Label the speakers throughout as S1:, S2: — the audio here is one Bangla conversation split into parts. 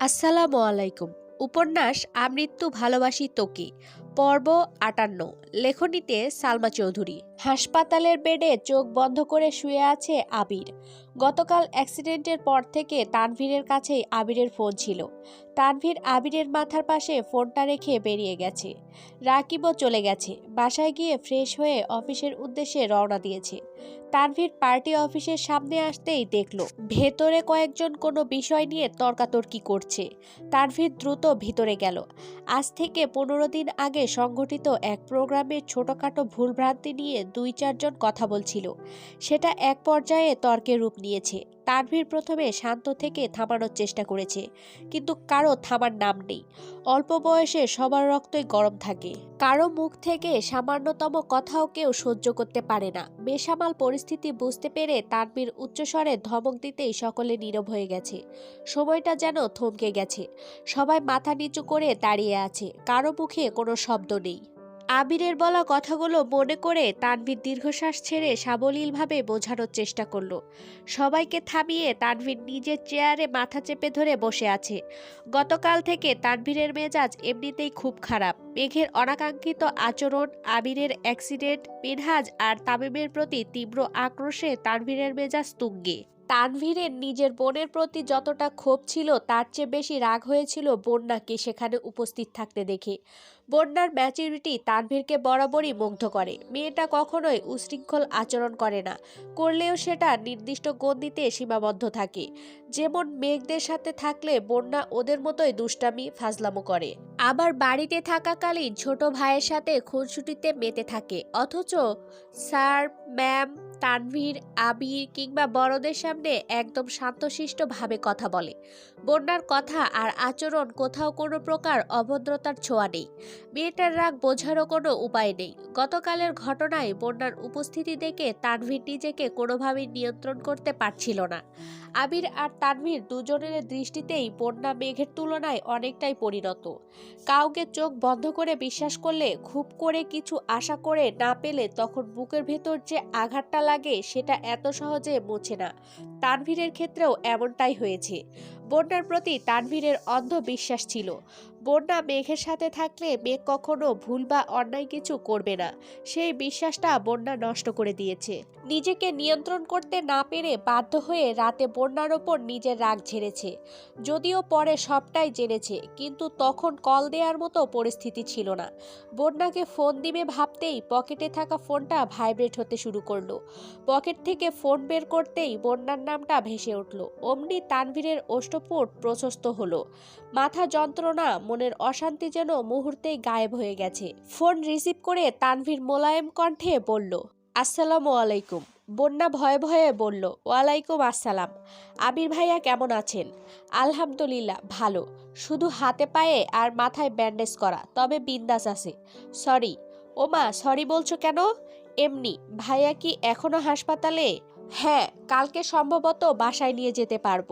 S1: আসসালামু আলাইকুম। উপন্যাস আমৃত্যু ভালোবাসি তোকে। পর্ব আটান্ন। লেখনীতে সালমা চৌধুরী। হাসপাতালের বেডে চোখ বন্ধ করে শুয়ে আছে আবির। গতকাল অ্যাক্সিডেন্টের পর থেকে তানভীরের কাছেই আবিরের ফোন ছিল। তানভীর আবিরের মাথার পাশে ফোনটা রেখে বেরিয়ে গেছে। রাকিবও চলে গেছে। বাসায় গিয়ে ফ্রেশ হয়ে অফিসের উদ্দেশ্যে রওনা দিয়েছে। তানভীর পার্টি অফিসের সামনে আসতেই দেখল, ভেতরে কয়েকজন কোনো বিষয় নিয়ে তর্কাতর্কি করছে। তানভীর দ্রুত ভিতরে গেল। আজ থেকে পনেরো দিন আগে সংগঠিত এক প্রোগ্রামের ছোটোখাটো ভুলভ্রান্তি নিয়ে দুই চারজন কথা বলছিল। সেটা এক পর্যায়ে তর্কে রূপ নিয়েছে। তানভীর প্রথমে শান্ত থেকে থামানোর চেষ্টা করেছে, কিন্তু কারও থামার নাম নেই। অল্প বয়সে সবার রক্তই গরম থাকে। কারও মুখ থেকে সামান্যতম কথাও কেউ সহ্য করতে পারে না। বেসামাল পরিস্থিতি বুঝতে পেরে তানভীর উচ্চস্বরে ধমক দিতেই সকলে নীরব হয়ে গেছে। সময়টা যেন থমকে গেছে। সবাই মাথা নিচু করে দাঁড়িয়ে আছে। কারও মুখে কোনো শব্দ নেই। আবিরের বলা কথাগুলো মনে করে তানভীর দীর্ঘশ্বাস ছেড়ে সাবলীলভাবে বোঝানোর চেষ্টা করল। সবাইকে থামিয়ে তানভীর নিজের চেয়ারে মাথা চেপে ধরে বসে আছে। গতকাল থেকে তানভীরের মেজাজ এমনিতেই খুব খারাপ। মেঘের অনাকাঙ্ক্ষিত আচরণ, আবিরের অ্যাক্সিডেন্ট, মিনহাজ আর তামিমের প্রতি তীব্র আক্রোশে তানভীরের মেজাজ তুঙ্গে। তানভীরের নিজের বোনের প্রতি যতটা ক্ষোভ ছিল, তার চেয়ে বেশি রাগ হয়েছিল বন্যাকে সেখানে উপস্থিত থাকতে দেখে। বন্যার ম্যাচুরিটি তানভীরকে বরাবরই মুগ্ধ করে। মেয়েটা কখনোই উশৃঙ্খল আচরণ করে না। করলেও সেটা নির্দিষ্ট গণ্ডিতে সীমাবদ্ধ থাকে। যেমন মেঘদের সাথে থাকলে বন্যা ওদের মতোই দুষ্টামি, ফাজলামো করে। আবার বাড়িতে থাকাকালীন ছোট ভাইয়ের সাথে খুনসুটিতে মেতে থাকে। অথচ স্যার, ম্যাম তানভীর, আবির কিংবা বড়দের সামনে একদম শান্তশিষ্টভাবে কথা বলে। বন্যার কথা আর আচরণ কোথাও কোনো প্রকার অভদ্রতার ছোঁয়া নেই। মেয়েটার রাগ বোঝারও কোনো উপায় নেই। গতকালের ঘটনায় বন্যার উপস্থিতি দেখে তানভীর নিজেকে কোনোভাবেই নিয়ন্ত্রণ করতে পারছিল না। আবির আর তানভীর দুজনের দৃষ্টিতেই বন্যা মেঘের তুলনায় অনেকটাই পরিণত। কাউকে চোখ বন্ধ করে বিশ্বাস করলে, খুব করে কিছু আশা করে না পেলে তখন বুকের ভেতর যে আঘাতটা লাগে সেটা এত সহজে মোছে না। তানভীরের ক্ষেত্রেও এমনটাই হয়েছে। বন্যার প্রতি তানভীরের অন্ধ বিশ্বাস ছিল। বন্যা মেঘের সাথে থাকলে মেঘ কখনো ভুল বা অন্যায় কিছু করবে না। সেই বিশ্বাসটা বন্যা নষ্ট করে দিয়েছে। নিজেকে নিয়ন্ত্রণ করতে না পেরে বাধ্য হয়ে রাতে বন্যার ওপর নিজের রাগ ঝেড়েছে। যদিও পরে সবটাই জেনেছে, কিন্তু তখন কল দেওয়ার মতো পরিস্থিতি ছিল না। বন্যাকে ফোন দিবে ভাবতেই পকেটে থাকা ফোনটা ভাইব্রেট হতে শুরু করল। পকেট থেকে ফোন বের করতেই বন্যার নামটা ভেসে উঠল। অমনি তানভীরের অষ্টপুট প্রশস্ত হলো। মাথা যন্ত্রণা, মনের অশান্তি যেন মুহূর্তেই গায়েব হয়ে গেছে। ফোন রিসিভ করে তানভীর মোলায়েম কণ্ঠে বলল, আসসালামু আলাইকুম। বন্যা ভয়ে ভয়ে বলল, ওয়ালাইকুম আসসালাম। আবির ভাইয়া কেমন আছেন? আলহামদুলিল্লাহ, ভালো। শুধু হাতে পায়ে আর মাথায় ব্যান্ডেজ করা, তবে বিন্দাস আছে। সরি। ওমা, সরি বলছো কেন? এমনি, ভাইয়া কি এখনও হাসপাতালে? হ্যাঁ কালকে সম্ভবত বাসায় নিয়ে যেতে পারব।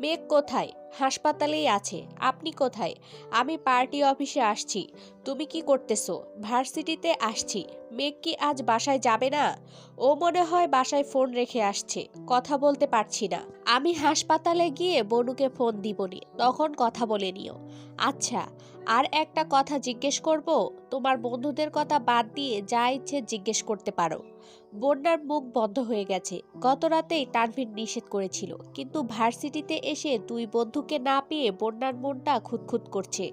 S1: মেঘ কোথায়? হাসপাতালেই আছে। আপনি কোথায়? আমি পার্টি অফিসে আসছি। তুমি কি করতেছো? ভার্সিটিতে আসছি। মেঘ কি আজ বাসায় যাবে না? ও মনে হয় বাসায় ফোন রেখে আসছে। কথা বলতে পারছি না। আমি হাসপাতালে গিয়ে বনুকে ফোন দিবনি। তখন কথা বলে নিও। আচ্ছা আর একটা কথা জিজ্ঞেস করব? তোমার বন্ধুদের কথা বাদ দিয়ে যা ইচ্ছে জিজ্ঞেস করতে পারো। বন্যার মুখ বন্ধ হয়ে গেছে। গত রাতেই তানভীর নিষেধ করেছিল। কিন্তু ভার্সিটিতে এসে দুই বন্ধুকে না পেয়ে বন্যার মনটা খুঁতখুত করছে।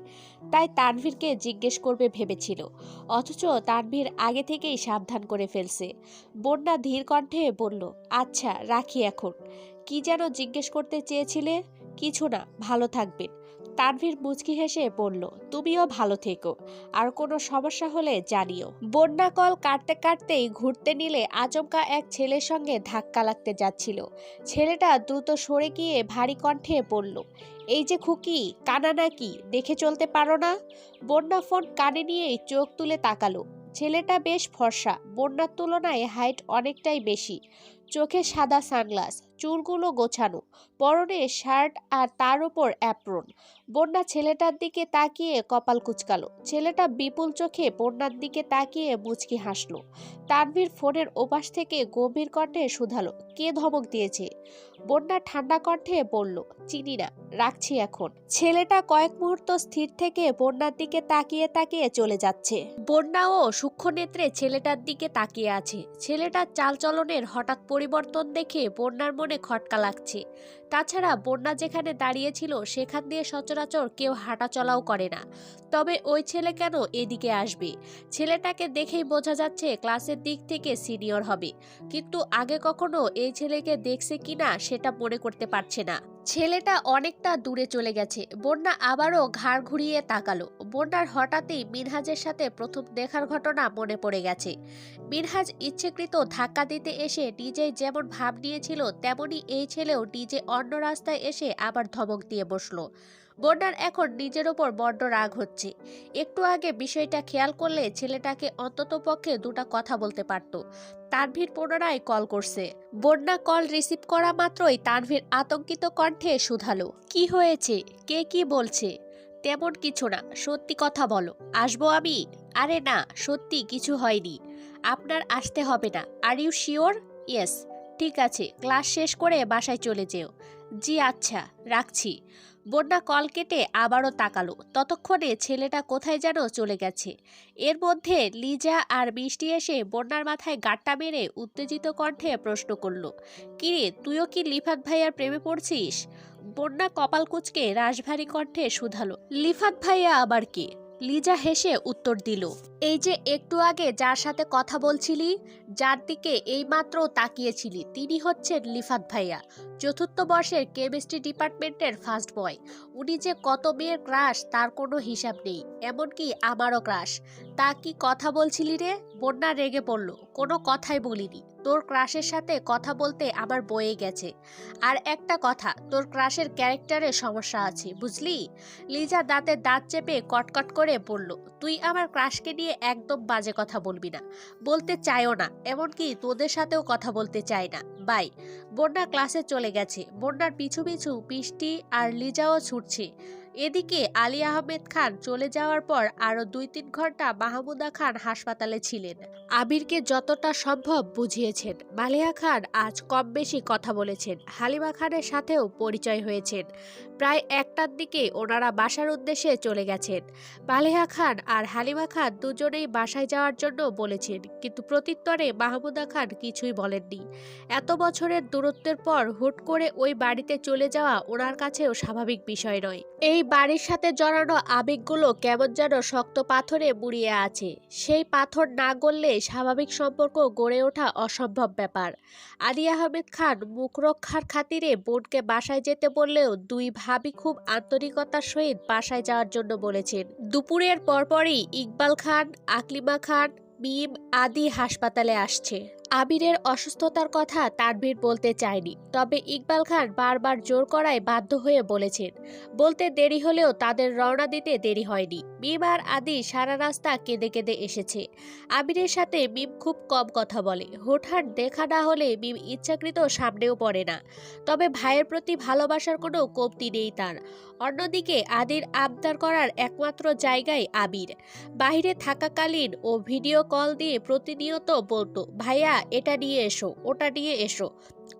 S1: তাই তানভীরকে জিজ্ঞেস করবে ভেবেছিল। অথচ তানভীর আগে থেকেই সাবধান করে ফেলছে। বন্যা ধীর কণ্ঠে বলল আচ্ছা রাখি এখন। কি যেন জিজ্ঞেস করতে চেয়েছিলে? কিছু না, ভালো থাকবেন। তানভীর মুচকি হেসে বলল, তুমিও ভালো থেকো। আর কোনো সমস্যা হলে জানিও। বন্যা কল কাটতে কাটতেই ঘুরতে নিলে আচমকা এক ছেলের সঙ্গে ধাক্কা লাগতে যাচ্ছিল। ছেলেটা দ্রুত সরে গিয়ে ভারী কণ্ঠে বলল, এই যে খুকি, কানা নাকি? দেখে চলতে পারো না? বন্যা ফোন কানে নিয়েই চোখ তুলে তাকালো। ছেলেটা বেশ ফর্সা, বন্যার তুলনায় হাইট অনেকটাই বেশি। চোখে সাদা সানগ্লাস, চুলগুলো গোছানো, পরনে শার্ট আর তার ওপর অ্যাপ্রন। বন্যা ছেলেটার দিকে তাকিয়ে কপাল কুচকালো। ছেলেটা বিপুল চোখে বন্যার দিকে তাকিয়ে মুচকি হাসলো। তানভীর ফোনের ওপাশ থেকে গভীর কণ্ঠে শুধালো, কে ধমক দিয়েছে? বন্যা ঠান্ডা কণ্ঠে বলল চিনি না রাখছি এখন। ছেলেটা কয়েক মুহূর্ত স্থির থেকে বন্যার দিকে তাকিয়ে তাকিয়ে চলে যাচ্ছে। বন্যাও সূক্ষ্ম নেত্রে ছেলেটার দিকে তাকিয়ে আছে। ছেলেটার চালচলনের হঠাৎ পরিবর্তন দেখে বন্যার মনে খটকা লাগছে। তাছাড়া বন্যা যেখানে দাঁড়িয়েছিল, সেখান দিয়ে সচরাচর কেউ হাঁটা চলাও করে না। তবে ওই ছেলে কেন এদিকে আসবে? ছেলেটাকে দেখেই বোঝা যাচ্ছে ক্লাসের দিক থেকে সিনিয়র হবে। কিন্তু আগে কখনো এই ছেলেকে দেখছে কিনা, সেটা মনে করতে পারছে না। ছেলেটা অনেকটা দূরে চলে গেছে। বন্যা আবারও ঘাড় ঘুরিয়ে তাকালো। বন্যার হঠাৎই মিনহাজের সাথে প্রথম দেখার ঘটনা মনে পড়ে গেছে। মিনহাজ ইচ্ছেকৃত ধাক্কা দিতে এসে নিজেই যেমন ভাব নিয়েছিল, তেমনি এই ছেলেও নিজে অন্য রাস্তায় এসে আবার ধমক দিয়ে বসল। বন্যার এখন নিজের ওপর বড্ড রাগ হচ্ছে। একটু আগে বিষয়টা খেয়াল করলে ছেলেটাকে অন্তত পক্ষে দুটা কথা বলতে পারত। তানভীর পুনরায় কল করছে। বন্যা কল রিসিভ করা মাত্রই তানভীর আতঙ্কিত কণ্ঠে শুধালো, কি হয়েছে? কে কি বলছে? তেমন কিছু না, সত্যি কথা বলো। আসব আমি? আরে না, সত্যি কিছু হয়নি। আপনার আসতে হবে না। আর ইউ শিওর ইয়েস ঠিক আছে, ক্লাস শেষ করে বাসায় চলে যেও। জি আচ্ছা রাখছি। বন্যা কল কেটে আবারও তাকালো। ততক্ষণে ছেলেটা কোথায় যেন চলে গেছে। এর মধ্যে লিজা আর মিষ্টি এসে বন্যার মাথায় গাট্টা মেরে উত্তেজিত কণ্ঠে প্রশ্ন করল, কিরে, তুইও কি লিফাত ভাইয়ার প্রেমে পড়ছিস? বন্যা কপাল কুচকে রাশভারী কণ্ঠে শুধালো, লিফাত ভাইয়া আবার কে? লিজা হেসে উত্তর দিল, এই যে একটু আগে যার সাথে কথা বলছিলি, যার দিকে এইমাত্র তাকিয়েছিলি, তিনি হচ্ছেন লিফাত ভাইয়া, চতুর্থ বর্ষের কেমিস্ট্রি ডিপার্টমেন্টের ফার্স্ট বয়। উনি যে কত মেয়ের ক্রাশ, তার কোনো হিসাব নেই, এমনকি আমারও ক্রাশ। তা কি কথা বলছিলি রে? বন্যা রেগে পড়ল, কোনো কথাই বলিনি। তোর ক্রাশের সাথে কথা বলতে আমার বয়ে গেছে। আর একটা কথা, তোর ক্রাশের ক্যারেক্টারে সমস্যা আছে, বুঝলি? লিজা দাঁতে দাঁত চেপে কটকট করে বলল, তুই আমার ক্রাশকে নিয়ে একদম বাজে কথা বলবি না। বলতে চাইও না, এমনকি তোদের সাথেও কথা বলতে চায় না। বাই, বন্যা ক্লাসে চলে গেছে। বন্যার পিছু পিছু বৃষ্টি আর লিজাও ছুটছে। এদিকে আলী আহমেদ খান চলে যাওয়ার পর আরও দুই তিন ঘণ্টা মাহমুদা খান হাসপাতালে ছিলেন। আবিরকে যতটা সম্ভব বুঝিয়েছেন। মালিয়া খান আজ কম বেশি কথা বলেছেন। হালিমা খানের সাথেও পরিচয় হয়েছেন। প্রায় একটার দিকে ওনারা বাসার উদ্দেশ্যে চলে গেছেন। মালিহা খান আর হালিমা খান দুজনেই বাসায় যাওয়ার জন্য বলেছেন, কিন্তু প্রত্যুত্তরে মাহমুদা খান কিছুই বলেননি। এত বছরের দূরত্বের পর হুট করে ওই বাড়িতে চলে যাওয়া ওনার কাছেও স্বাভাবিক বিষয় নয়। এই বাড়ির সাথে জড়ানো আবেগগুলো কেমন যেন শক্ত পাথরে মুড়িয়ে আছে। সেই পাথর না গড়লে স্বাভাবিক সম্পর্ক গড়ে ওঠা অসম্ভব ব্যাপার। আলী আহমেদ খান মুখ রক্ষার খাতিরে বোনকে বাসায় যেতে বললেও দুই ভাবি খুব আন্তরিকতার সহিত বাসায় যাওয়ার জন্য বলেছেন। দুপুরের পরপরই ইকবাল খান, আকলিমা খান, মিম আদি হাসপাতালে আসছে। আবিরের অসুস্থতার কথা তানভীর বলতে চায়নি, তবে ইকবাল খান বারবার জোর করায় বাধ্য হয়ে বলেছেন, বলতে দেরি হলেও তাদের রওনা দিতে দেরি হয়নি। মিম আর আদি সারা রাস্তা কেঁদে কেঁদে এসেছে। আবিরের সাথে মিম খুব কম কথা বলে, হুটহাট দেখা না হলে মিম ইচ্ছাকৃত সামনেও পড়ে না। তবে ভাইয়ের প্রতি ভালোবাসার কোনো কমতি নেই তার। অন্যদিকে আদির আবদার করার একমাত্র জায়গায় আবির। বাইরে থাকাকালীন ও ভিডিও কল দিয়ে প্রতিনিয়ত বলতো, ভাইয়া, এটা নিয়ে এসো, ওটা নিয়ে এসো।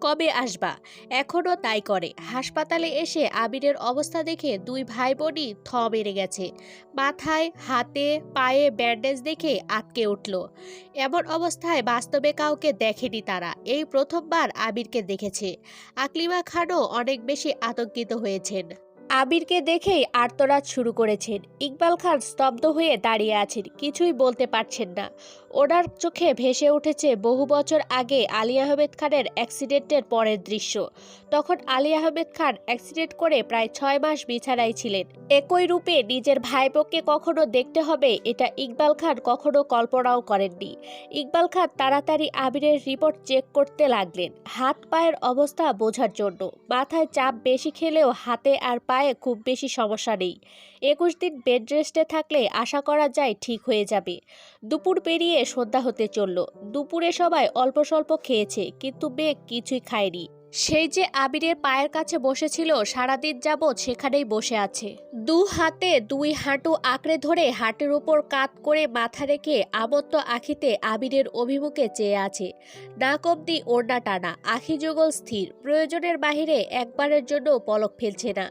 S1: কবে আসবা? এখনও তাই করে। হাসপাতালে এসে আবিরের অবস্থা দেখে দুই ভাই বোনই থ মেরে গেছে। মাথায়, হাতে, পায়ে ব্যান্ডেজ দেখে আটকে উঠল। এমন অবস্থায় বাস্তবে কাউকে দেখেনি তারা। এই প্রথমবার আবিরকে দেখেছে। আকলিমা খানও অনেক বেশি আতঙ্কিত হয়েছেন। আবিরকে দেখেই আর্তরাজ শুরু করেছেন। ইকবাল খান স্তব্ধ হয়ে দাঁড়িয়ে আছেন, কিছুই বলতে পারছেন না। ওনার চোখে ভেসে উঠেছে বহু বছর আগে আলী আহমেদ খানের অ্যাক্সিডেন্টের পরের দৃশ্য। তখন আলী আহমেদ খান অ্যাক্সিডেন্ট করে প্রায় ছয় মাস বিছানায় ছিলেন। একই রূপে নিজের ভাইপোকে কখনো দেখতে হবে এটা ইকবাল খান কখনো কল্পনাও করেননি। ইকবাল খান তাড়াতাড়ি আবিরের রিপোর্ট চেক করতে লাগলেন। হাত পায়ের অবস্থা বোঝার জন্য। মাথায় চাপ বেশি খেলেও হাতে আর পায়ে খুব বেশি সমস্যা নেই। একুশ দিন বেড রেস্টে থাকলে আশা করা যায় ঠিক হয়ে যাবে। দুপুর পেরিয়ে সন্ধ্যা হতে চলল। দুপুরে সবাই অল্প স্বল্প খেয়েছে কিন্তু বেগ কিছুই খায়নি। সেই যে আবিরের পায়ের কাছে বসেছিল, সারাদিন যাবৎ সেখানেই বসে আছে। দু হাতে দুই হাঁটু আঁকড়ে ধরে হাটের উপর কাত করে মাথা রেখে আমত্ত আখিতে আবিরের অভিমুখে চেয়ে আছে। নাক অব্দি ওড়না টানা, আখি যুগল স্থির, প্রয়োজনের বাহিরে একবারের জন্য পলক ফেলছে না।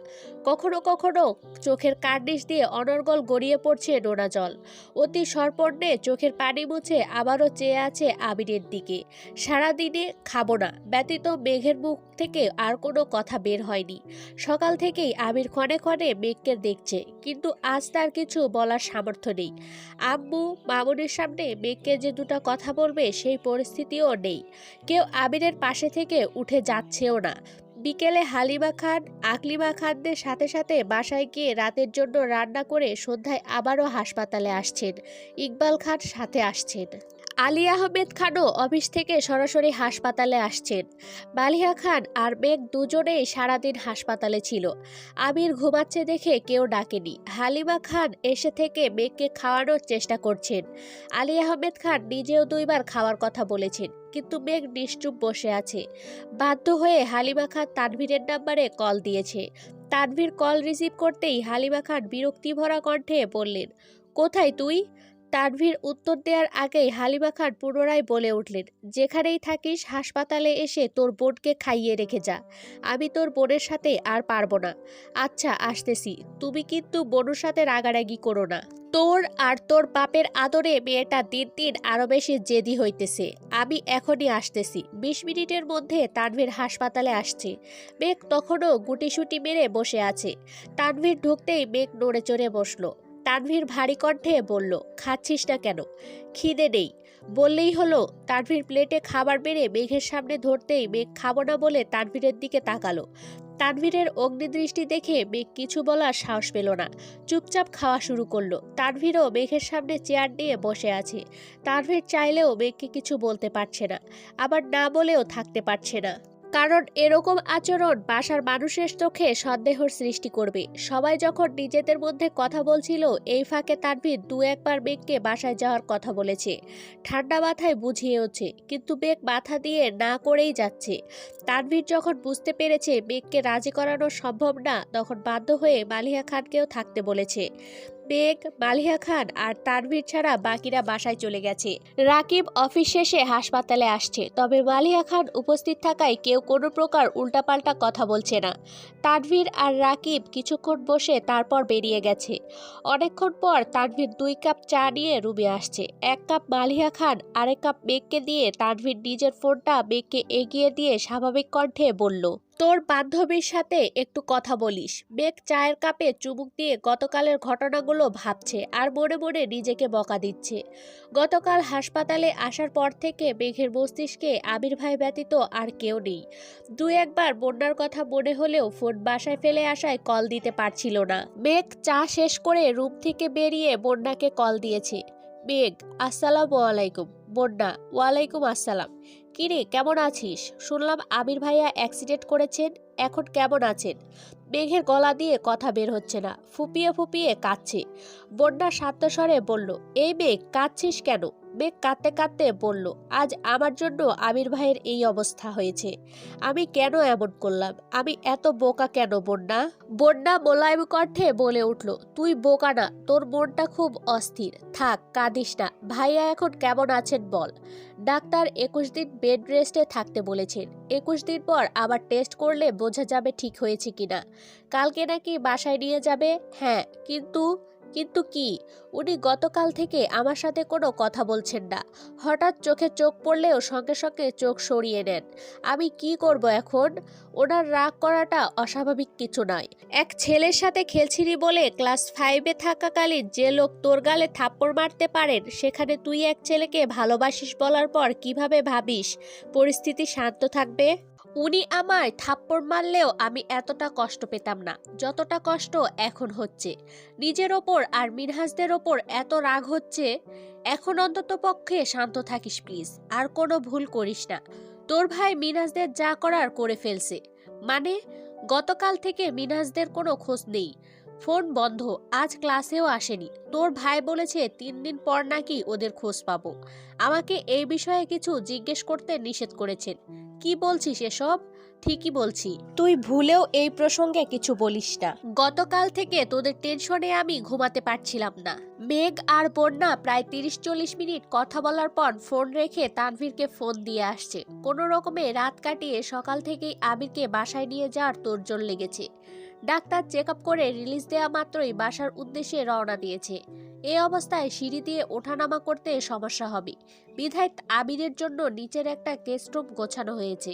S1: কখনো কখনো চোখের কার্নিশ দিয়ে অনর্গল গড়িয়ে পড়ছে নোনা জল। অতি সর্পণ্যে চোখের পানি মুছে আবারও চেয়ে আছে আবিরের দিকে। সারাদিনে খাব না, ব্যতীত মেঘের মুখ থেকে আর কোনো কথা বের হয়নি। সকাল থেকেই আমির ক্ষণে ক্ষণে মেঘকে দেখছে, কিন্তু আজ তার কিছু বলার সামর্থ্য নেই। আম্মু মামুনির সামনে মেঘকে যে দুটো কথা বলবে সেই পরিস্থিতিও নেই। কেউ আবিরের পাশে থেকে উঠে যাচ্ছেও না। বিকেলে হালিমা খান, আকলিমা খানদের সাথে সাথে বাসায় গিয়ে রাতের জন্য রান্না করে সন্ধ্যায় আবারও হাসপাতালে আসছেন। ইকবাল খান সাথে আসছেন। আলী আহমেদ খানও অফিস থেকে সরাসরি হাসপাতালে আসছেন। মালিহা খান আর মেঘ দুজনেই সারাদিন হাসপাতালে ছিল। আমির ঘুমাচ্ছে দেখে কেউ ডাকেনি। হালিমা খান এসে থেকে মেঘকে খাওয়ানোর চেষ্টা করছেন। আলী আহমেদ খান নিজেও দুইবার খাওয়ার কথা বলেছেন, কিন্তু মেঘ নিশ্চুপ বসে আছে। বাধ্য হয়ে হালিমা খান তানভীরের নাম্বারে কল দিয়েছে। তানভীর কল রিসিভ করতেই হালিমা খান বিরক্তি ভরা কণ্ঠে বললেন, কোথায় তুই? তানভীর উত্তর দেওয়ার আগেই হালিমা খান পুনরায় বলে উঠলেন, যেখানেই থাকিস, হাসপাতালে এসে তোর বোনকে খাইয়ে রেখে যা। আমি তোর বোনের সাথে আর পারব না। আচ্ছা আসতেছি। তুমি কিন্তু বোনের সাথে রাগারাগি করো না। তোর আর তোর বাপের আদরে মেয়েটা দিন দিন আরও বেশি জেদি হইতেছে। আমি এখনই আসতেছি। বিশ মিনিটের মধ্যে তানভীর হাসপাতালে আসছে। মেঘ তখনও গুটিসুটি মেরে বসে আছে। তানভীর ঢুকতেই মেঘ নড়ে চড়ে বসল। তানভীর ভারী কণ্ঠে বলল, খাচ্ছিস না কেন? খিদে নেই। বললেই হলো, তানভীর প্লেটে খাবার বেড়ে মেঘের সামনে ধরতেই মেঘ খাব না বলে তানভীরের দিকে তাকালো। তানভীরের অগ্নিদৃষ্টি দেখে মেঘ কিছু বলার সাহস পেল না। চুপচাপ খাওয়া শুরু করল। তানভীরও মেঘের সামনে চেয়ার নিয়ে বসে আছে। তানভীর চাইলেও মেঘকে কিছু বলতে পারছে না। আবার না বলেও থাকতে পারছে না। কারণ এরকম আচরণ বাসার মানুষের চোখে সন্দেহর সৃষ্টি করবে। সবাই যখন নিজেদের মধ্যে কথা বলছিল, এই ফাঁকে তানভীর দু একবার মেঘকে বাসায় যাওয়ার কথা বলেছে। ঠান্ডা মাথায় বুঝিয়েওছে কিন্তু মেঘ মাথা দিয়ে না করেই যাচ্ছে। তানভীর যখন বুঝতে পেরেছে মেঘকে রাজি করানো সম্ভব না, তখন বাধ্য হয়ে মালিহা খানকেও থাকতে বলেছে। বেগ মালিয়া খান আর তানভীর ছাড়া বাকিরা বাসায় চলে গেছে। রাকিব অফিস শেষে হাসপাতালে আসছে, তবে মালিয়া খান উপস্থিত থাকায় কেউ কোনো প্রকার উল্টাপাল্টা কথা বলছে না। তানভীর আর রাকিব কিছুক্ষণ বসে তারপর বেরিয়ে গেছে। অনেকক্ষণ পর তানভীর দুই কাপ চা নিয়ে রুমে আসছে। এক কাপ মালিয়া খান, আরেক কাপ মেঘকে দিয়ে তানভীর নিজের ফোনটা মেঘকে এগিয়ে দিয়ে স্বাভাবিক কণ্ঠে বলল, তোর বান্ধবীর সাথে একটু কথা বলিস। মেঘ চায়ের কাপে চুমুক দিয়ে গতকালের ঘটনাগুলো ভাবছে আর মনে মনে নিজেকে বকা দিচ্ছে। গতকাল হাসপাতালে আসার পর থেকে মেঘের মস্তিষ্কে আবির ভাই ব্যতীত আর কেউ নেই। দু একবার বন্যার কথা মনে হলেও ফোন বাসায় ফেলে আসায় কল দিতে পারছিল না। মেঘ চা শেষ করে রুম থেকে বেরিয়ে বন্যাকে কল দিয়েছে। মেঘ, আসসালামু আলাইকুম। বন্যা ওয়ালাইকুম আসসালাম। কিরে, কেমন আছিস? শুনলাম আমির ভাইয়া অ্যাক্সিডেন্ট করেছেন, এখন কেমন আছেন? মেঘের গলা দিয়ে কথা বের হচ্ছে না, ফুপিয়ে ফুপিয়ে কাঁদছে। বন্যা শান্তস্বরে বলল, এই মেঘ, কাঁদছিস কেন? মেঘ কাঁদতে কাঁদতে বলল, আজ আমার জন্য আমির ভাইয়ের এই অবস্থা হয়েছে। আমি কেন এমন করলাম? আমি এত বোকা কেন বন্যা? বন্যা মোলায়েম কণ্ঠে বলে উঠল, তুই বোকা না, তোর মনটা খুব অস্থির। থাক, কাঁদিস না। ভাইয়া এখন কেমন আছেন বল? ডাক্তার একুশ দিন বেড রেস্টে থাকতে বলেছেন। একুশ দিন পর আবার টেস্ট করলে বোঝা যাবে ঠিক হয়েছে কিনা। কালকে নাকি বাসায় নিয়ে যাবে? হ্যাঁ কিন্তু কিন্তু কি? উনি গতকাল থেকে আমার সাথে কোনো কথা বলছেন না। হঠাৎ চোখে চোখ পড়লেও সঙ্গে সঙ্গে চোখ সরিয়ে নেন। আমি কি করব এখন? ওনার রাগ করাটা অস্বাভাবিক কিছু নয়। এক ছেলের সাথে খেলছিলি বলে ক্লাস ফাইভে থাকাকালীন যে লোক তোর গালে থাপ্পড় মারতে পারেন, সেখানে তুই এক ছেলেকে ভালোবাসিস বলার পর কীভাবে ভাবিস? পরিস্থিতি শান্ত থাকবে? উনি আমায় থাপ্পড় মারলেও আমি এতটা কষ্ট পেতাম না, যতটা কষ্ট এখন হচ্ছে। নিজের ওপর আর মিনহাজদের ওপর এত রাগ হচ্ছে, এখন অন্তত পক্ষে শান্ত থাকিস প্লিজ, আর কোনো ভুল করিস না। তোর ভাই মিনহাজদের যা করার করে ফেলছে। মানে গতকাল থেকে মিনহাজদের কোনো খোঁজ নেই। ফোন বন্ধ, আজ ক্লাসেও আসেনি। তোর ভাই বলেছে তিন দিন পর নাকি ওদের খোঁজ পাবো। আমাকে এই বিষয়ে কিছু জিজ্ঞেস করতে নিষেধ করেছেন। কি বলছিস এসব? ঠিকই বলছি। তুই ভুলেও এই প্রসঙ্গে কিছু বলিস না। গতকাল থেকে তোদের টেনশনে আমি ঘুমাতে পারছিলাম না। মেঘ আর বন্যা প্রায় তিরিশ চল্লিশ মিনিট কথা বলার পর ফোন রেখে তানভীরকে ফোন দিয়ে আসছে। কোনো রকমে রাত কাটিয়ে সকাল থেকেই আবিরকে বাসায় নিয়ে যাওয়ার তোড়জোড় লেগেছে। ডাক্তার চেক আপ করে রিলিজ দেওয়া মাত্রই বাসার উদ্দেশ্যে রওনা দিয়েছে। এই অবস্থায় সিঁড়ি দিয়ে ওঠানামা করতে সমস্যা হবে। বিধায় আবিরের জন্য নিচের একটা গেস্ট রুম গোছানো হয়েছে।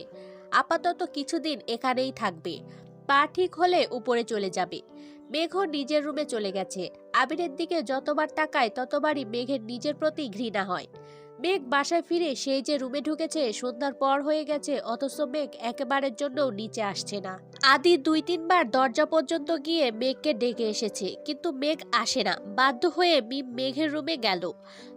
S1: আপাতত কিছুদিন এখানেই থাকবে। পা ঠিক হলে উপরে চলে যাবে। মেঘ নিজের রুমে চলে গেছে। আবিরের দিকে যতবার তাকায় ততবারই মেঘের নিজের প্রতি ঘৃণা হয়। মেঘ বাসায় ফিরে সেই যে রুমে ঢুকেছে, সন্ধ্যার পর হয়ে গেছে, অথচ মেঘ একেবারের জন্যও নিচে আসছে না। আদি দুই তিনবার দরজা পর্যন্ত গিয়ে মেঘকে ডেকে এসেছে, কিন্তু মেঘ আসে না। বাধ্য হয়ে মিম মেঘের রুমে গেল।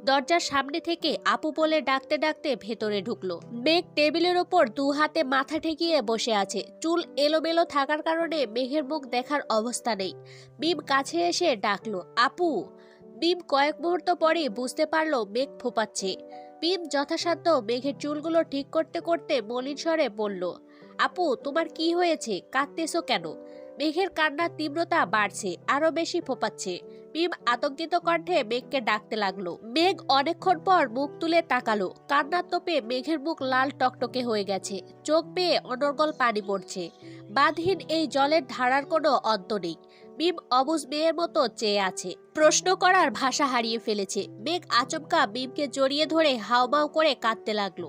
S1: দরজার সামনে থেকে আপু বলে ডাকতে ডাকতে ভেতরে ঢুকলো। মেঘ টেবিলের ওপর দু হাতে মাথা ঠেকিয়ে বসে আছে। চুল এলোমেলো থাকার কারণে মেঘের মুখ দেখার অবস্থা নেই। মিম কাছে এসে ডাকলো, আপু! মিম কয়েক মুহূর্ত পরে বুঝতে পারল মেঘ ফোপাচ্ছে। মিম যথাসাধ্য মেঘের চুলগুলো ঠিক করতে করতে মলিন স্বরে বলল, আপু, তোমার কি হয়েছে? কাঁদতেছো কেন? মেঘের কান্নার তীব্রতা বাড়ছে আরও বেশি ফোপাচ্ছে। পিম আতঙ্কিত কণ্ঠে মেঘকে ডাকতে লাগল। মেঘ অনেকক্ষণ পর মুখ তুলে তাকালো। কান্নার তোপে মেঘের মুখ লাল টকটকে হয়ে গেছে। চোখ পেয়ে অনর্গল পানি পড়ছে। বাঁধহীন এই জলের ধারার কোনো অন্ত নেই। মিম অবুজ মেয়ের মতো চেয়ে আছে। প্রশ্ন করার ভাষা হারিয়ে ফেলেছে। মেঘ আচমকা মিমকে জড়িয়ে ধরে হাওমাও করে কাঁদতে লাগল।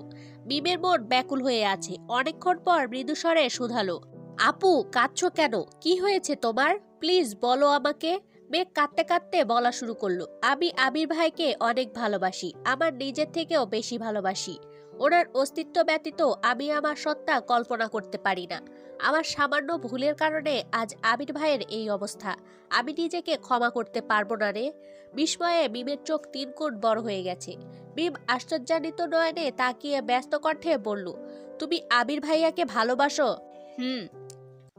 S1: মিমের মন ব্যাকুল হয়ে আছে। অনেকক্ষণ পর মৃদুস্বরে শুধালো, আপু, কাঁদছো কেন? কি হয়েছে তোমার? প্লিজ বলো আমাকে। মেঘ কাঁদতে কাঁদতে বলা শুরু করল, আমি আবির ভাইকে অনেক ভালোবাসি। আমার নিজের থেকেও বেশি ভালোবাসি। ওনার অস্তিত্ব ব্যতীত আমি আমার সত্তা কল্পনা করতে পারি না। আমার সামান্য ভুলের কারণে আজ আবির ভাইয়ের এই অবস্থা। আমি নিজেকে ক্ষমা করতে পারব না রে। বিস্ময়ে মিমের চোখ তিন গুণ বড় হয়ে গেছে। মিম আশ্চর্যান্বিত নয়নে তাকিয়ে ব্যস্ত কণ্ঠে বলল, তুমি আবির ভাইয়াকে ভালোবাসো? হুম।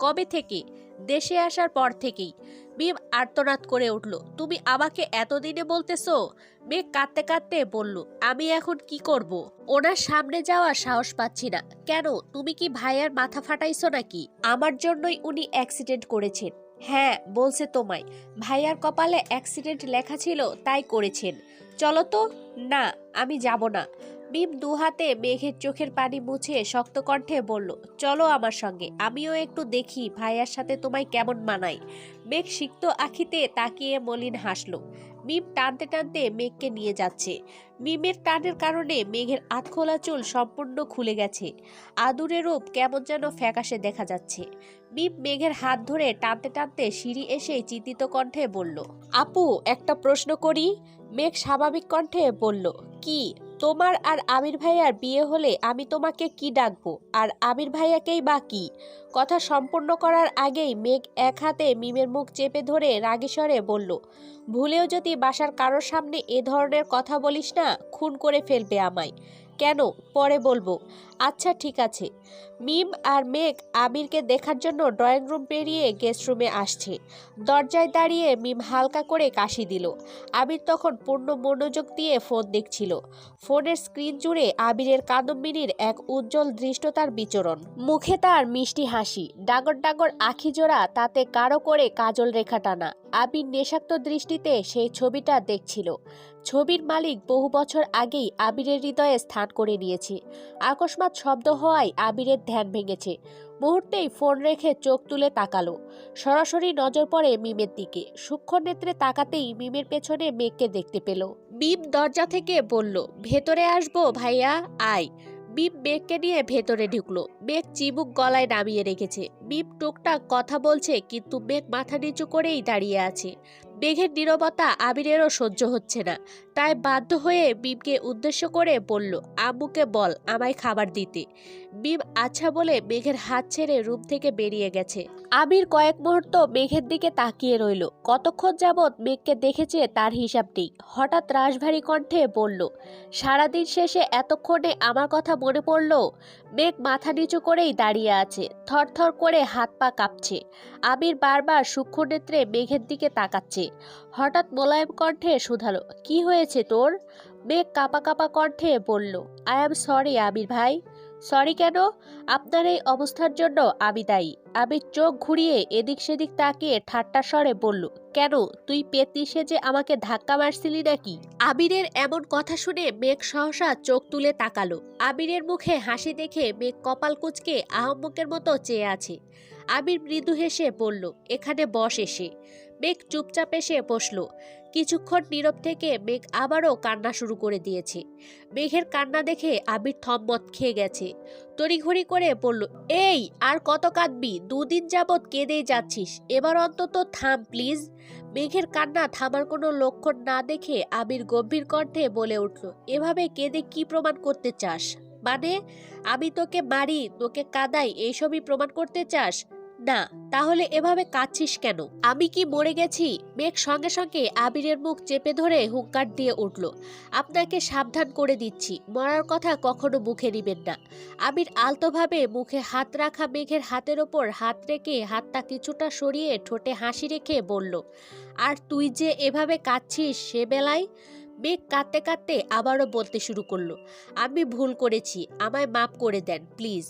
S1: কবে থেকে? দেশে আসার পর থেকেই। মিম আর্তনাদ করে উঠল। তুমি আমাকে এতদিনে বলতেছো? মেঘ কাঁদতে কাঁদতে বলল, আমি এখন কি করব? ওনার সামনে যাওয়ার সাহস পাচ্ছি না। কেন? তুমি কি ভাইয়ার মাথা ফাটাইছো নাকি? আমার জন্যই উনি অ্যাক্সিডেন্ট করেছেন। হ্যাঁ বলছে তোমায়। ভাইয়ার কপালে অ্যাক্সিডেন্ট লেখা ছিল, তাই করেছেন। চলো তো? না, আমি যাব না। মিম দু হাতে মেঘের চোখের পানি মুছে শক্ত কণ্ঠে বলল, চলো আমার সঙ্গে, আমিও একটু দেখি ভাইয়ার সাথে তোমায় কেমন মানাই মেঘ সিক্ত আখিতে তাকিয়ে মলিন হাসল। মিম টানতে টানতে মেঘকে নিয়ে যাচ্ছে। মিমের টানের কারণে মেঘের আতখোলা চুল সম্পূর্ণ খুলে গেছে। আদুরে রূপ কেমন যেন ফ্যাকাশে দেখা যাচ্ছে। মিম মেঘের হাত ধরে টানতে টানতে সিঁড়ি এসে চিন্তিত কণ্ঠে বলল, আপু, একটা প্রশ্ন করি? মেঘ স্বাভাবিক কণ্ঠে বলল, কি? তোমার আর আমির ভাইয়ার বিয়ে হলে আমি তোমাকে কি ডাকবো? আর আমির ভাইয়াকেই বা কি? কথা সম্পূর্ণ করার আগেই মেঘ এক হাতে মিমের মুখ চেপে ধরে রাগেশ্বরে বলল, ভুলেও যদি বাসার কারোর সামনে এ ধরনের কথা বলিস না, খুন করে ফেলবে আমায়। কেন? পরে বলব। আচ্ছা ঠিক আছে। মিম আর মেঘ আবিরকে দেখার জন্য ড্রয়িং রুম পেরিয়ে গেস্ট রুমে আসছে। দরজায় দাঁড়িয়ে মিম হালকা করে কাশি দিল। আবির তখন পূর্ণ মনোযোগ দিয়ে ফোন দেখছিল। ফোনের স্ক্রিন জুড়ে আবিরের কাদম্বিনীর এক উজ্জ্বল দৃষ্টতার বিচরণ। মুখে তার মিষ্টি হাসি, ডাগর ডাগর আখি জোড়া, তাতে কারও করে কাজল রেখা টানা। আবির নেশাক্ত দৃষ্টিতে সেই ছবিটা দেখছিল। ছবির মালিক বহু বছর আগেই আবিরের হৃদয়ে স্থান করে নিয়েছে। আকস্মাৎ শব্দ হওয়ায় আবিরের ধ্যান ভেঙেছে। মুহূর্তেই ফোন রেখে চোখ তুলে তাকালো। সরাসরি নজর পড়ে মিমের দিকে। সূক্ষ্ম নেত্রে তাকাতেই মিমের পেছনে মেঘকে দেখতে পেল। মিম দরজা থেকে বলল, ভেতরে আসব ভাইয়া? আয়। মিম মেঘকে নিয়ে ভেতরে ঢুকলো। মেঘ চিবুক গলায় নামিয়ে রেখেছে। মিম টুকটাক কথা বলছে, কিন্তু মেঘ মাথা নিচু করেই দাঁড়িয়ে আছে। মেঘের নীরবতা আবিরেরও সহ্য হচ্ছে না। তাই বাধ্য হয়ে মিমকে উদ্দেশ্য করে বলল, আম্মুকে বল আমায় খাবার দিতে। মিম আচ্ছা বলে মেঘের হাত ছেড়ে রুম থেকে বেরিয়ে গেছে। আবির কয়েক মুহূর্ত মেঘের দিকে তাকিয়ে রইল। কতক্ষণ যাবৎ মেঘকে দেখেছে তার হিসাব নেই। হঠাৎ রাশভারী কণ্ঠে বলল, সারাদিন শেষে এতক্ষণে আমার কথা মনে পড়ল, মেঘ মাথা নিচু করেই দাঁড়িয়ে আছে, থরথর করে হাত পা কাঁপছে। আবির বারবার সূক্ষ্ম নেত্রে মেঘের দিকে তাকাচ্ছে। হঠাৎ মোলায়েম কণ্ঠে শুধালো, কি হয়েছে তোর? মেঘ কাপা কাপা কণ্ঠে বলল আই অ্যাম সরি আবির ভাই। সরি কেন? আপনার এই অবস্থার জন্য আমি দায়ী। আবির চোখ ঘুরিয়ে এদিক সেদিক তাকিয়ে ঠাট্টা স্বরে বলল, কেন? তুই পেতনি সেজে আমাকে ধাক্কা মারছিলি নাকি? আবিরের এমন কথা শুনে মেঘ সহসা চোখ তুলে তাকালো। আবিরের মুখে হাসি দেখে মেঘ কপাল কুচকে আহম্মকের মতো চেয়ে আছে। আবির মৃদু হেসে বলল, এখানে বস এসে। মেঘ চুপচাপ এসে বসল। কিছুক্ষণ নীরব থেকে মেঘ আবারও কান্না শুরু করে দিয়েছে। মেঘের কান্না দেখে আবির থম্মত খেয়ে গেছে। তড়িঘড়ি করে বলল, এই, আর কত কাঁদবি? দুদিন যাবৎ কেঁদেই যাচ্ছিস। এবার অন্তত থাম, প্লিজ। মেঘের কান্না থামার কোনো লক্ষণ না দেখে আবির গম্ভীর কণ্ঠে বলে উঠল, এভাবে কেঁদে কি প্রমাণ করতে চাস? মানে? আমি তোকে মারি, তোকে কাদাই, এইসবই প্রমাণ করতে চাস? না, তাহলে এভাবে কাঁদছিস কেন? আমি কি মরে গেছি? মেঘ সঙ্গে সঙ্গে আবিরের মুখ চেপে ধরে হুঙ্কার দিয়ে উঠল, আপনাকে সাবধান করে দিচ্ছি, মরার কথা কখনো মুখে নিবেন না। আবির আলতোভাবে মুখে হাত রাখা মেঘের হাতের ওপর হাত রেখে হাতটা কিছুটা সরিয়ে ঠোঁটে হাসি রেখে বলল, আর তুই যে এভাবে কাঁদছিস সে বেলায়? মেঘ কাঁদতে কাঁদতে আবারও বলতে শুরু করল, আমি ভুল করেছি, আমায় মাফ করে দেন, প্লিজ।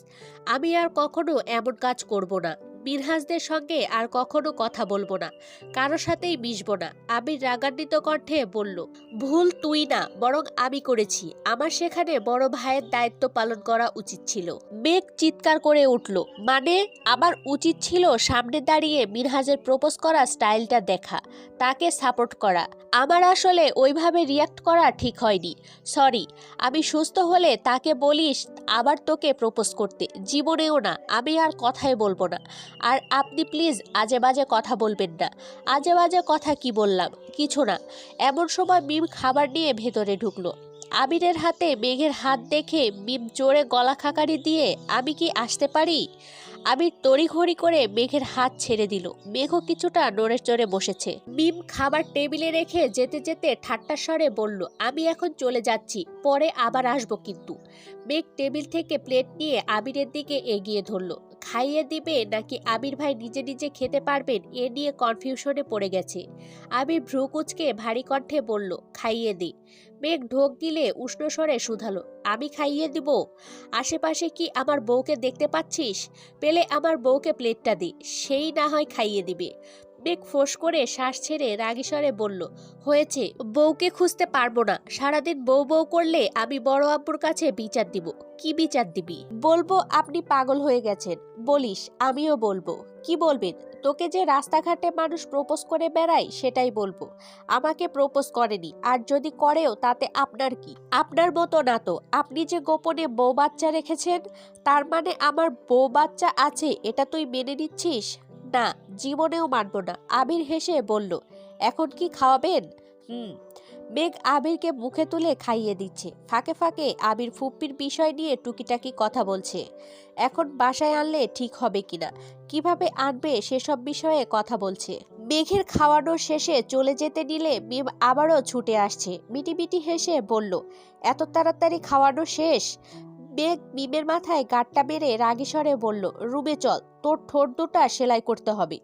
S1: আমি আর কখনো এমন কাজ করব না। মিনহাজদের সঙ্গে আর কখনো কথা বলব না। কারোর সাথেই মিশবো না। আবির রাগান্বিত কণ্ঠে বলল, ভুল তুই না, বরং আমি করেছি। আমার সেখানে বড় ভাইয়ের দায়িত্ব পালন করা উচিত ছিল। মেঘ চিৎকার করে উঠল মানে? আমার উচিত ছিল সামনে দাঁড়িয়ে মিনহাজের প্রপোজ করা স্টাইলটা দেখা, তাকে সাপোর্ট করা। আমার আসলে ওইভাবে রিয়াক্ট করা ঠিক হয়নি। সরি, আমি সুস্থ হলে তাকে বলিস আবার তোকে প্রপোজ করতে। জীবনেও না, আমি আর কথাই বলব না। আর আপনি প্লিজ আজে বাজে কথা বলবেন না। আজে বাজে কথা কি বললাম? কিছু না। এমন সময় মিম খাবার নিয়ে ভেতরে ঢুকলো। আবিরের হাতে মেঘের হাত দেখে মিম জোরে গলা খাকারি দিয়ে, আমি কি আসতে পারি? আবির তড়িঘড়ি করে মেঘের হাত ছেড়ে দিল। মেঘও কিছুটা নড়ে চড়ে বসেছে। মিম খাবার টেবিলে রেখে যেতে যেতে ঠাট্টা স্বরে বলল, আমি এখন চলে যাচ্ছি, পরে আবার আসব কিন্তু। মেঘ টেবিল থেকে প্লেট নিয়ে আবিরের দিকে এগিয়ে ধরলো। খাইয়ে দিবে নাকি আবির ভাই নিজে নিজে খেতে পারবেন এ নিয়ে কনফিউশনে পড়ে গেছে। আবির ভ্রু কুচকে ভারী কণ্ঠে বলল, খাইয়ে দি। মেঘ ঢোক দিলে উষ্ণ স্বরে শুধালো, আমি খাইয়ে দিব? আশেপাশে কি আমার বউকে দেখতে পাচ্ছিস? পেলে আমার বউকে প্লেটটা দি, সেই না হয় খাইয়ে দিবে। মেঘ ফোঁস করে শ্বাস ছেড়ে রাগিস্বরে বলল, হয়েছে, বউকে খুঁজতে পারব না। সারাদিন বউ বউ করলে আমি বড় আব্বুর কাছে বিচার দিব। কি বিচার দিবি? বলব আপনি পাগল হয়ে গেছেন। বলিস, আমিও বলব। কি বলবেন? তোকে যে রাস্তাঘাটে মানুষ প্রপোজ করে বেড়ায়, সেটাই বলব। আমাকে প্রপোজ করেনি। আর যদি করেও, তাতে আপনার কি? আপনার মতো না তো। আপনি যে গোপনে বউ বাচ্চা রেখেছেন, তার মানে আমার বউ বাচ্চা আছে, এটা তুই মেনে নিচ্ছিস? না, জীবনেও মানব না। আবির হেসে বলল, এখন কি খাওয়াবেন? হুম। মেঘ আবিরকে মুখে তুলে খাইয়ে দিচ্ছে। ফাঁকে ফাঁকে আবির ফুপ্পির বিষয় নিয়ে টুকিটাকি কথা বলছে। এখন বাসায় আনলে ঠিক হবে কিনা কীভাবে আনবে সেসব বিষয়ে কথা বলছে। মেঘের খাওয়ানো শেষে চলে যেতে নিলে মিম আবারও ছুটে আসছে। মিটিমিটি হেসে বলল, এত তাড়াতাড়ি খাওয়ানো শেষ? মেঘ মিমের মাথায় গাঁটটা মেরে রাগী স্বরে বলল, রুমে চল, তোর ঠোঁট দুটা সেলাই করতে হবে।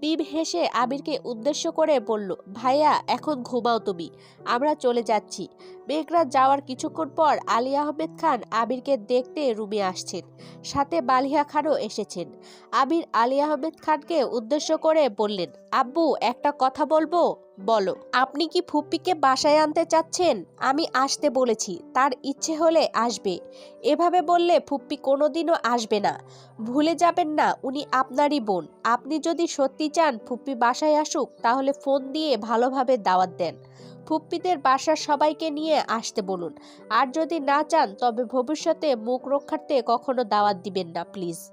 S1: মিম হেসে আবিরকে উদ্দেশ্য করে বলল, ভাইয়া, এখন ঘুমাও তুমি, আমরা চলে যাচ্ছি। মেঘরাত যাওয়ার কিছুক্ষণ পর আলী আহমেদ খান আবিরকে দেখতে রুমে আসছেন, সাথে বালিয়া খানও এসেছেন। আবির আলী আহমেদ খানকে উদ্দেশ্য করে বললেন, আব্বু, একটা কথা বলব? বলো, আপনি কি ফুপ্পিকে বাসায় আনতে চাচ্ছেন? আমি আসতে বলেছি, তার ইচ্ছে হলে আসবে। এভাবে বললে ফুপ্পি কোনোদিনও আসবে না। ভুলে যাবেন না, উনি আপনারই বোন। আপনি যদি সত্যি চান ফুপ্পি বাসায় আসুক, তাহলে ফোন দিয়ে ভালোভাবে দাওয়াত দেন। ফুপ্পিদের বাসার সবাইকে নিয়ে আসতে বলুন। আর যদি না চান, তবে ভবিষ্যতে মুখ রক্ষার্থে কখনো দাওয়াত দিবেন না, প্লিজ।